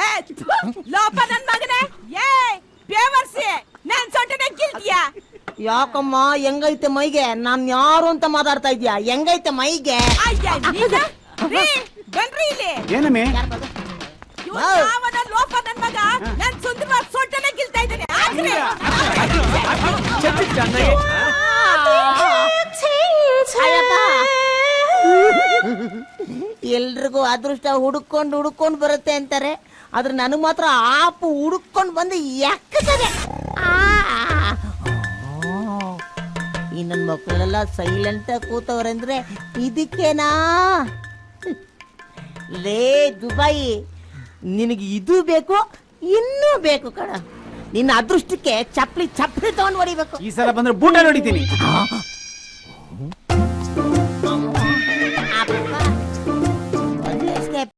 ಏ, ಥು, ಲೋಪ ನನ್ ಮಗನೇ ಏ ಬೇವರ್ಸಿ ನನ್ ಯಾಕಮ್ಮ ಹೆಂಗೈತೆ ಮೈಗೆ? ನಾನ್ ಯಾರು ಅಂತ ಮಾತಾಡ್ತಾ ಇದ್ಯಾ ಹೆಂಗೈತೆ ಮೈಗೆ? ಅಯ್ಯ ನೀನ? ರೀ, ಬನ್ರಿ ಇಲ್ಲಿ. ಏನಮ್ಮೆ? ಲೋಪ ನನ್ ಮಗ? ಎಲ್ರಿಗೂ ಅದೃಷ್ಟ ಹುಡುಕೊಂಡು ಹುಡುಕೊಂಡು ಬರುತ್ತೆ ಅಂತಾರೆ ಆದ್ರೆ ನನಗ್ ಮಾತ್ರ ಆಪು ಹುಡುಕೊಂಡು ಬಂದು ಯಾಕೆ. ಈ ನನ್ನ ಮಕ್ಕಳೆಲ್ಲ ಸೈಲೆಂಟ್ ಕೂತವ್ರೆ ಅಂದ್ರೆ ಇದಕ್ಕೇನಾ ಲೇ ದುಬಾಯಿ ನಿನಗೆ ಇದು ಬೇಕು ಇನ್ನೂ ಬೇಕು ಕಣ ನಿನ್ನ ಅದೃಷ್ಟಕ್ಕೆ ಚಪ್ಪಲಿ ಚಪ್ಲಿ ತಗೊಂಡ್ ಹೊಡಿಬೇಕು. ಈ ಸಲ ಬಂದ್ರೆ ಬೂಟ ನೋಡಿದ್ದೀನಿ.